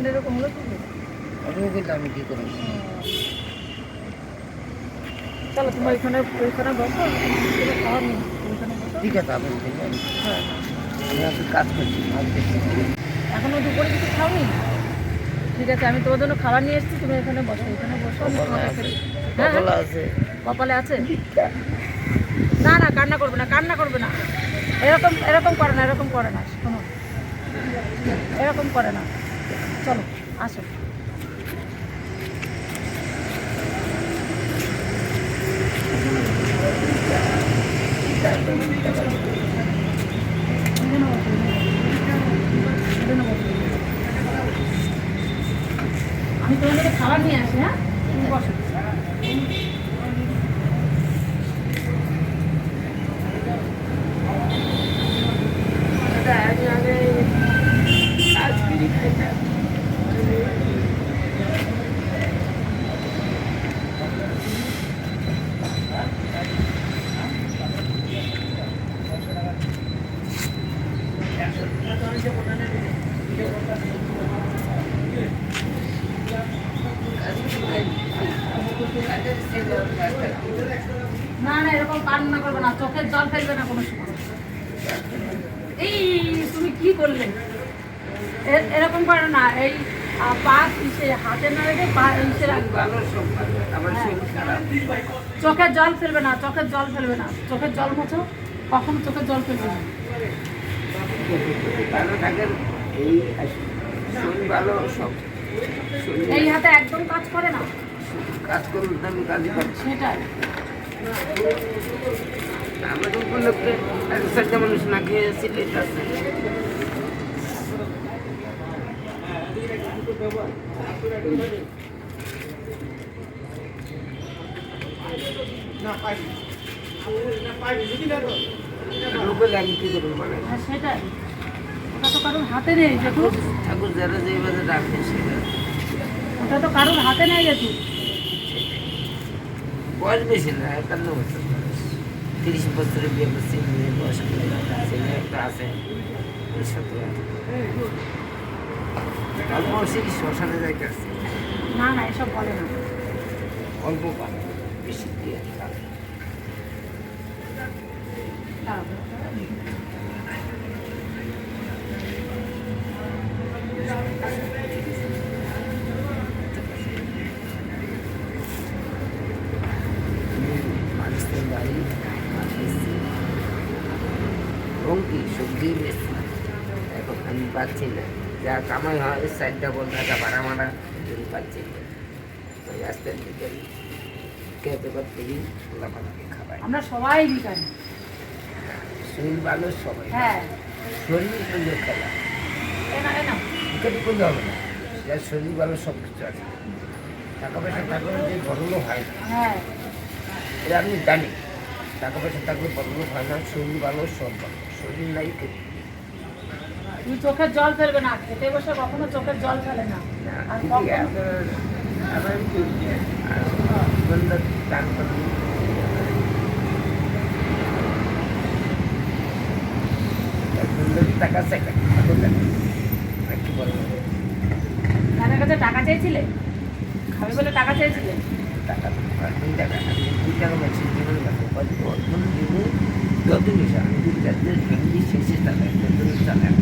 মানে এরকম হলো করে? আমি কী করব? চলো তুমি ওইখানে ওইখানে বসো। ঠিক আছে আপনি হ্যাঁ আমি আপনি কাজ করছি মাছ দেখছি এখনও দুপুরে কিছু খাওনি? ঠিক আছে আমি তোমার জন্য খাবার নিয়ে এসেছি তুমি এখানে বসো এখানে বসো হ্যাঁ কপালে আছে। কপালে আছে? না না কান্না করবে না কান্না করবে না। এরকম এরকম করে না এরকম করে না শোনো। এরকম করে না। চলো আসো। আমি জন্য খাবার নিয়ে আসি হ্যাঁ? বসো। না না এরকম কান্না করবে না চোখের জল ফেলবে না কোনো সময়। এই তুমি কি করলে? এরকম করে না এই পা হাতে না রেখে পা ইসে রাখবে। চোখের জল ফেলবে না চোখের জল ফেলবে না। চোখের জল মোছো কখনো চোখের জল ফেলবে না। ভালো থাকেন এই শরীর ভালো সব এই হাতে একদম কাজ করে না? কাজ করুন আমি কাজই করছি সেটাই। আমাদের উপলক্ষে এক সাইডটা মানুষ না খেয়ে সিলেট আছে সেটাই। ওটা তো কারোর হাতে নেই যেটু ঠাকুর যারা যেভাবে রাখে ওটা তো কারোর হাতে নেই যেটু বয়স বেশি না একান্ন বছর তিরিশ বছরে বিয়ে করছি বয়স ছেলে একটা আছে অল্প বয়সে কি শ্মশানে যাইতে আসছে? না না এসব বলে না। অল্প পান বেশি দিয়ে মাছ বেচছি। এবং কি সবজি এখন আমি পাচ্ছি না যা কামাই হয় সাইডটা বল টাকা ভাড়া মারা পাচ্ছি না ওই আস্তে করি খেতে গিয়ে লাফালাফি খাবাই আমরা সবাই বিকারি শরীর ভালো সবাই হ্যাঁ। শরীর সুন্দর খেলা না এ ক্রিকেট করলে হবে না যার শরীর ভালো সব কিছু আছে টাকা পয়সা থাকলে যে বড়লোক হয় না। হ্যাঁ। এটা আপনি জানি টাকা পয়সা থাকলে বড়লোক হয় না শরীর ভালো সব ভালো। শরীর নাই তুই চোখের জল ফেলবে না খেতে বসে কখনো চোখের জল ফেলে না। আর যদি টাকা? তাদের কাছে টাকা চেয়েছিলে? খাবে বলে টাকা চেয়েছিলে? টাকা তুমি দুই টাকা দুই টাকা বলছি জীবনে বাঁচবো কত অর্জন দেবো, যত বেশি আমি যদি যাদের ফ্যামিলি শেষে টাকা যত চালাই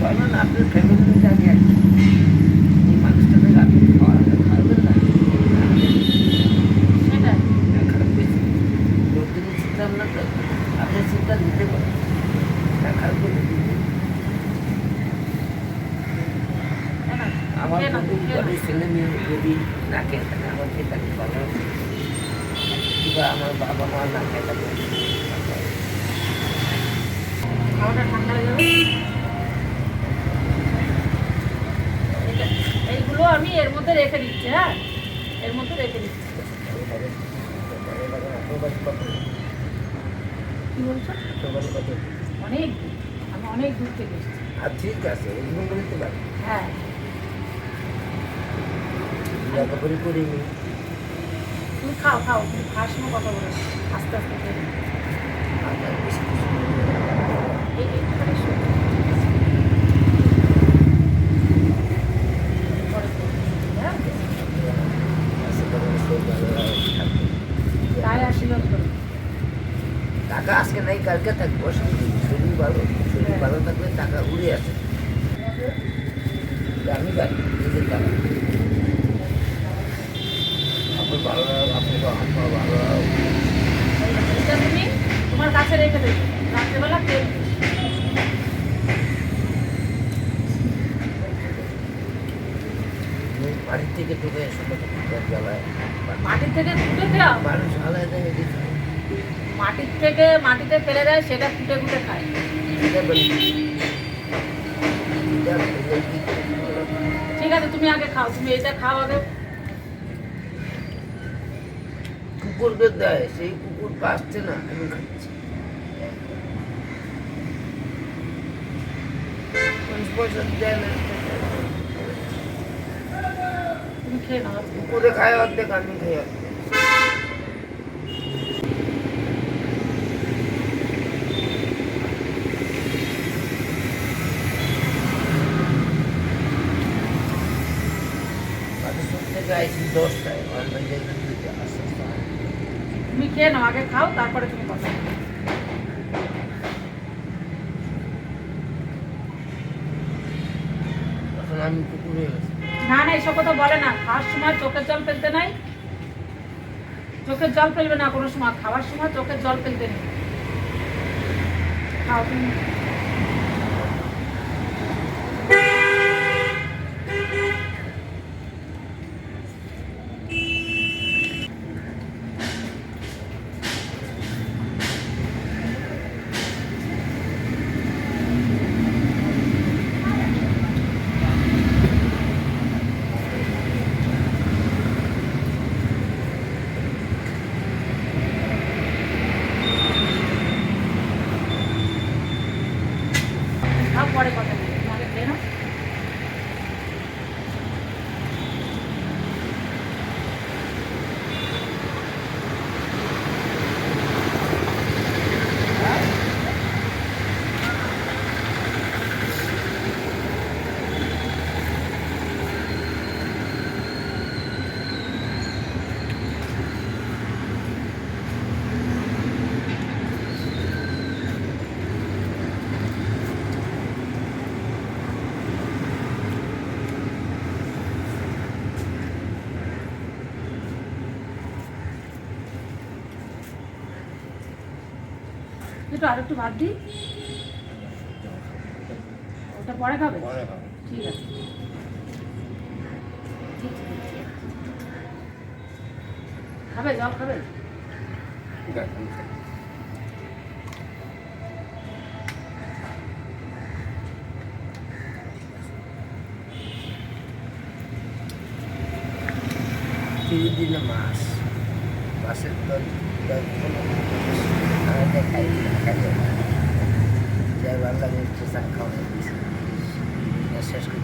বলেন আপনার ফ্যামিলির জানি আর কি। এই মানুষটাকে আপনি খাওয়া খাবেন না সেটাই খারাপ বেশি লোকজনের চিন্তা ভাবনা তো আপনার চিন্তা নিতে পারেন না খারাপ করে দিবেন। এ না, আমার খেয়ে নাও, যদি খেয়ে নাও। ঘরের ছেলে মেয়ে যদি না খেয়ে থাকে আমার খেয়ে থাকে ভালো কিংবা আমার বাবা মা না খেয়ে থাকে খাওয়াটা ঠান্ডা হয়ে যাবে এটা- এইগুলো আমি এর মধ্যে রেখে দিচ্ছি হ্যাঁ? এর মধ্যে রেখে দিচ্ছি। কি বলছো? অনেক দূর। আমি অনেক দূর থেকে এসেছি। আর ঠিক আছে হ্যাঁ। তুমি খাও খাও তুমি খাওয়ার সময় কথা বলো। আস্তে আস্তে খেয়ে নাও। আমার বেশি কিছু এই- এইখানে শো। টাকা আজকে নাই কালকে থাকবে অসুবিধা নেই। শরীর ভালো শরীর ভালো থাকলে টাকা উড়ে আছে আমি জানি নিজের টাকা আপনার ভালো লাগবে আপনি তো আমার ভালো লাগবে এটা তুমি তোমার কাছে রেখে দেবে রাত্রেবেলা তেল বাড়ির থেকে ঢুকে জ্বালায় মাটির থেকে ফুটে খাও মানুষ হয়ে মাটির থেকে মাটিতে ফেলে দেয় সেটা ফুটে ফুটে খায়? ঠিক আছে তুমি আগে খাও তুমি এটা খাও আগে। কুকুরকে দেয় সেই কুকুর বাঁচছে না আমি খাচ্ছি। পয়সা দেয় না কুকুরে খায় অর্ধেক আমি খাই অর্ধেক। বাগেশ্বর থেকে আইসি দশটায় অনলাইন জায়গা থেকে আস্তে আস্তে হয়। তুমি খেয়ে নাও আগে খাও তারপরে তুমি কথা না না এসব কথা বলে না। খাওয়ার সময় চোখের জল ফেলতে নাই। চোখের জল ফেলবে না কোনো সময়। খাওয়ার সময় চোখের জল ফেলতে নেই। খাও তুমি খাও পরে কথা বলব তুমি আগে খেয়ে নাও একটু আর একটু ভাত দিই। ওটা পরে খাবে? পরে খাব। ঠিক আছে। খাবে জল খাবে? দিনে মাছ মাছের দল দল কোনো আমি দেখাই দেখাই যাই ভালো লাগে একটু চা খাওয়া শেষ করি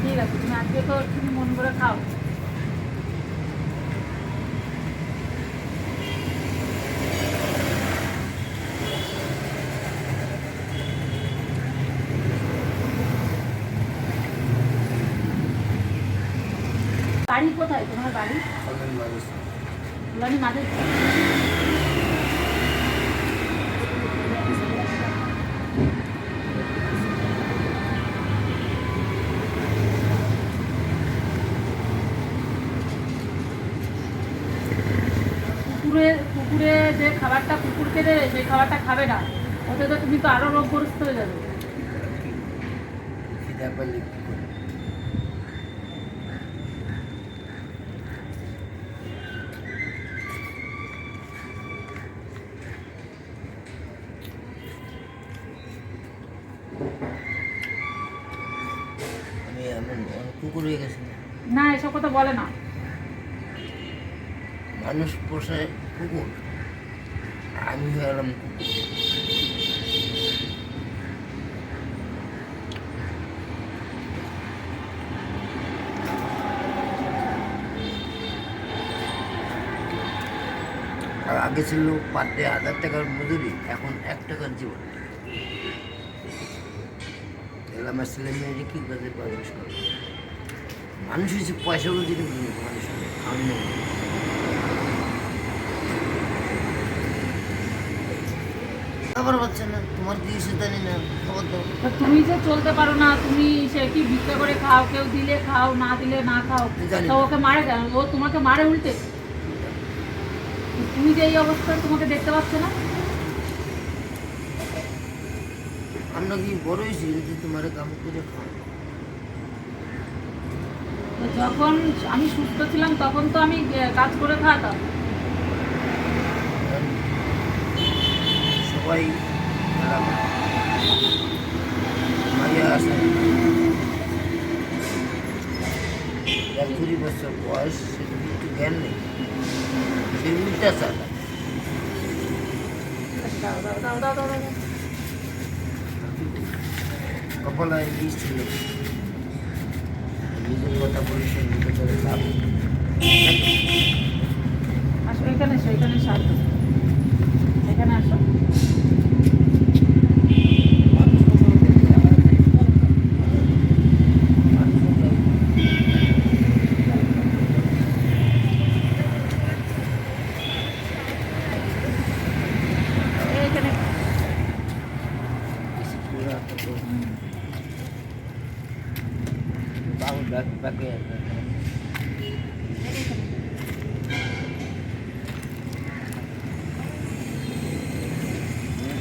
ঠিক আছে তুমি আজকে তো তুমি মন করে খাও বাড়ি? কোথায় তোমার বাড়ি অনেক কুকুরে কুকুরে যে খাবারটা কুকুরকে দেবে সেই খাবারটা খাবে না ওতে তো তুমি তো আরও রোগগ্রস্ত হয়ে যাবে। কুকুর হয়ে গেছি। না। না এসব কথা বলে না। মানুষ পোষায় কুকুর আমি গেলাম কুকুর আর আগে ছিল পার ডে হাজার টাকার মজুরি, এখন এক টাকার জীবন। তাহলে আমার ছেলে মেয়েরা কি কাজে মানুষ করে? মানুষ হচ্ছে পয়সা বলছে মানুষ। আমি খাবার পাচ্ছে না। তোমার কি জানি না খবর দাও। তুমি যে চলতে পারো না তুমি সে কি ভিক্ষা করে খাও কেউ দিলে খাও না দিলে না খাও তো ওকে মারে কেন? ও তোমাকে মারে উল্টে? তুমি যে এই অবস্থায় তোমাকে দেখতে পাচ্ছ না? আমরা কি বড় হয়েছি যে তোমার কাম করে খাও যখন আমি সুস্থ ছিলাম তখন তো আমি কাজ করে খাওয়াতাম। সবাই এলাকা মাইয়া আসে এক কুড়ি বছর বয়স সেটা একটু জ্ঞান নেই সে উল্টা চালা দাও দাও দাও দাও দাও দাও। কপালায় বিষ ছিল। নিজের কথা বলে সে নিজে করে লাভ আসো, এখানে এখানে আসো। এখানে আসো মানুষ কখনো দেখতে আমার নেই। মানুষ কখনো এখানে বেশি করে রাখতে তো বাবু ডাক পাকে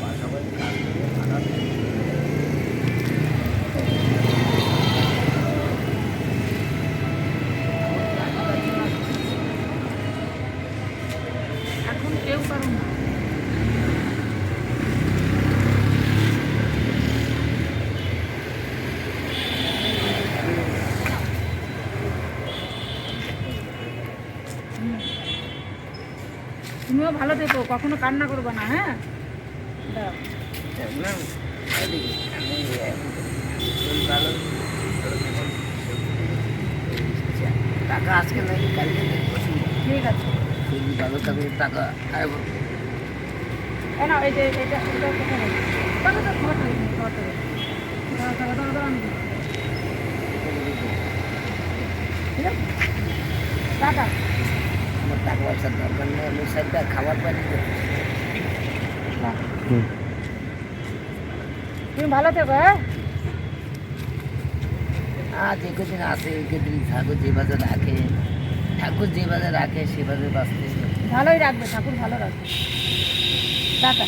পাশাপাশি কাজ করে খারাপ এখন কেউ পারো না তুমিও ভালো থেকো কখনো কান্না করবে না হ্যাঁ না টাকা আজকে নাকি কালকে ঠিক আছে টাকা যে এটা ঘরটা রেখে দিই, সাইডটা খাবার পানি তুমি ভালো থেকো হ্যাঁ? আর যে কদিন আছে এই কদিন ঠাকুর যেভাবে রাখে ঠাকুর যেভাবে রাখে সেভাবে বাঁচতে। ভালোই রাখবে, ঠাকুর ভালো রাখবে। টাকা